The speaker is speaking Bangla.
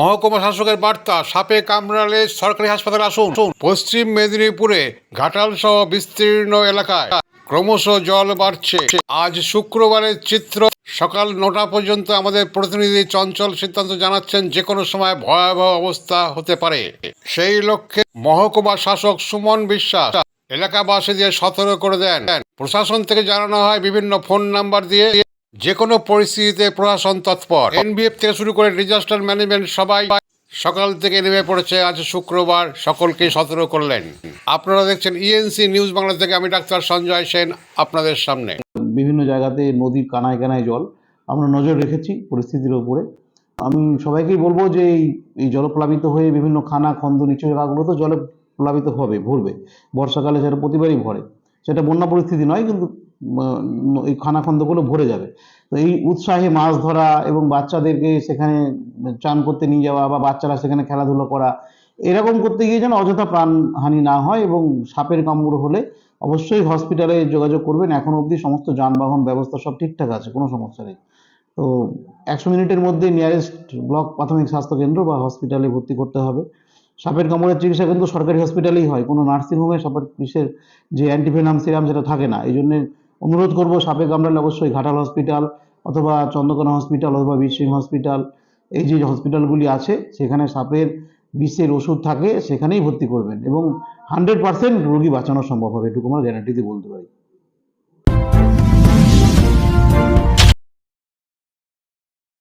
মহকুমা শাসকের বার্তা, সাপে কামড়ালে সরকারি হাসপাতালে আসুন। পশ্চিম মেদিনীপুরে ঘাটাল সহ বিস্তীর্ণ এলাকায় ক্রমশ জল বাড়ছে। আজ শুক্রবারের চিত্র। সকাল নটা পর্যন্ত আমাদের প্রতিনিধি চঞ্চল সিদ্ধান্ত জানাচ্ছেন যে কোনো সময় ভয়াবহ অবস্থা হতে পারে। সেই লক্ষ্যে মহকুমা শাসক সুমন বিশ্বাস এলাকাবাসীদের সতর্ক করে দেন। প্রশাসন থেকে জানানো হয়, বিভিন্ন ফোন নাম্বার দিয়ে যে কোনো পরিস্থিতিতে প্রশাসন তৎপর। এনবিএফ থেকে শুরু করে ডিজাস্টার ম্যানেজমেন্ট সবাই সকাল থেকে নেমে পড়েছে। আজ শুক্রবার সকলকে সতর্ক করলেন। আপনারা দেখছেন ইএনসি নিউজ বাংলা থেকে আমি ডাক্তার সঞ্জয় সেন আপনাদের সামনে। বিভিন্ন জায়গাতে নদীর কানায় কানায় জল। আমরা নজর রেখেছি পরিস্থিতির উপরে। আমি সবাইকেই বলব যে এই জলপ্লাবিত হয়ে বিভিন্ন খানা, খন্দ নিচু জায়গাগুলো তো জলে প্লাবিত হবে, ভরবে। বর্ষাকালে সেটা প্রতিবারই ভরে। সেটা বন্যা পরিস্থিতি নয়, কিন্তু এই খানা খন্দগুলো ভরে যাবে। তো এই উৎসাহে মাছ ধরা এবং বাচ্চাদেরকে সেখানে চান করতে নিয়ে যাওয়া বা বাচ্চারা সেখানে খেলাধুলো করা, এরকম করতে গিয়ে যেন অযথা প্রাণহানি না হয় এবং সাপের কামড় হলে অবশ্যই হসপিটালে যোগাযোগ করবেন। এখন অবধি সমস্ত যানবাহন ব্যবস্থা সব ঠিকঠাক আছে, কোনো সমস্যা নেই। তো একশো মিনিটের মধ্যে নিয়ারেস্ট ব্লক প্রাথমিক স্বাস্থ্য কেন্দ্র বা হসপিটালে ভর্তি করতে হবে। সাপের কামড়ের চিকিৎসা কিন্তু সরকারি হসপিটালেই হয়। কোনো নার্সিংহোমে সাপের বিষের যে অ্যান্টিভেনাম সিরাম সেটা থাকে না। এই জন্যে অনুরোধ করব সাপে কামড়ালে অবশ্যই ঘাটাল হসপিটাল অথবা চন্দ্রকোনা হসপিটাল অথবা বীরসিং হসপিটাল এই যে হসপিটালগুলি আছে, সেখানে সাপের বিষের ওষুধ থাকে, সেখানেই ভর্তি করবেন এবং হান্ড্রেড পার্সেন্ট রোগী বাঁচানো সম্ভব হবে, এটুকু আমরা গ্যারান্টিতে বলতে পারি।